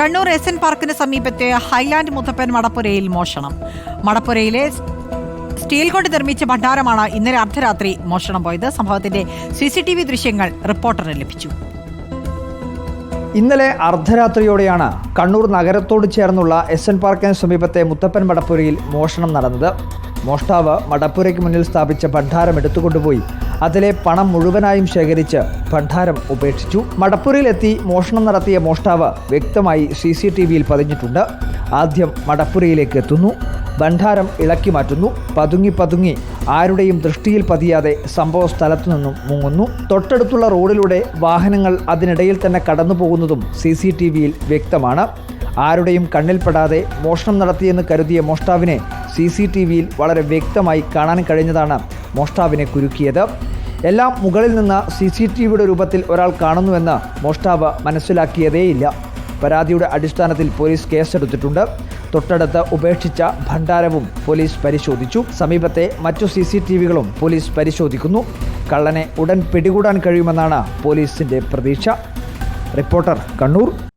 Kannur S N പാർക്കിന് സമീപത്തെ Highland Muthappan മടപ്പുരയിൽ മോഷണം. മടപ്പുരയിലെ steel കൊണ്ട് നിർമ്മിച്ച ഭണ്ഡാരമാണ് ഇന്നലെ അർദ്ധരാത്രി മോഷണം പോയത്. സംഭവത്തിന്റെ സി സി ടി വി ദൃശ്യങ്ങൾ റിപ്പോർട്ടറിന് ലഭിച്ചു. ഇന്നലെ അർദ്ധരാത്രിയോടെയാണ് കണ്ണൂർ നഗരത്തോട് ചേർന്നുള്ള എസ് എൻ പാർക്കിന് സമീപത്തെ മുത്തപ്പൻ മടപ്പുരയിൽ മോഷണം നടന്നത്. മോഷ്ടാവ് മടപ്പുരയ്ക്ക് മുന്നിൽ സ്ഥാപിച്ച ഭണ്ഡാരം എടുത്തുകൊണ്ടുപോയി. അതിലെ പണം മുഴുവനായും ശേഖരിച്ച് ഭണ്ഡാരം ഉപേക്ഷിച്ചു. മടപ്പുരയിലെത്തി മോഷണം നടത്തിയ മോഷ്ടാവ് വ്യക്തമായി സി സി ടി വിയിൽ പതിഞ്ഞിട്ടുണ്ട്. ആദ്യം മടപ്പുരയിലേക്ക് എത്തുന്നു. ഭണ്ഡാരം ഇളക്കി മാറ്റുന്നു. പതുങ്ങി പതുങ്ങി ആരുടെയും ദൃഷ്ടിയിൽ പതിയാതെ സംഭവ സ്ഥലത്തു നിന്നും മുങ്ങുന്നു. തൊട്ടടുത്തുള്ള റോഡിലൂടെ വാഹനങ്ങൾ അതിനിടയിൽ തന്നെ കടന്നു പോകുന്നതും സി സി ടി വിയിൽ വ്യക്തമാണ്. ആരുടെയും കണ്ണിൽപ്പെടാതെ മോഷണം നടത്തിയെന്ന് കരുതിയ മോഷ്ടാവിനെ സി സി ടി വിയിൽ വളരെ വ്യക്തമായി കാണാൻ കഴിഞ്ഞതാണ് മോഷ്ടാവിനെ കുരുക്കിയത്. എല്ലാം മുകളിൽ നിന്ന് സി സി ടി വിയുടെ രൂപത്തിൽ ഒരാൾ കാണുന്നുവെന്ന് മോഷ്ടാവ് മനസ്സിലാക്കിയതേയില്ല. പരാതിയുടെ അടിസ്ഥാനത്തിൽ പോലീസ് കേസെടുത്തിട്ടുണ്ട്. തൊട്ടടുത്ത് ഉപേക്ഷിച്ച ഭണ്ഡാരവും പോലീസ് പരിശോധിച്ചു. സമീപത്തെ മറ്റു സി സി ടി വികളും പോലീസ് പരിശോധിക്കുന്നു. കള്ളനെ ഉടൻ പിടികൂടാൻ കഴിയുമെന്നാണ് പോലീസിന്റെ പ്രതീക്ഷ. റിപ്പോർട്ടർ കണ്ണൂർ.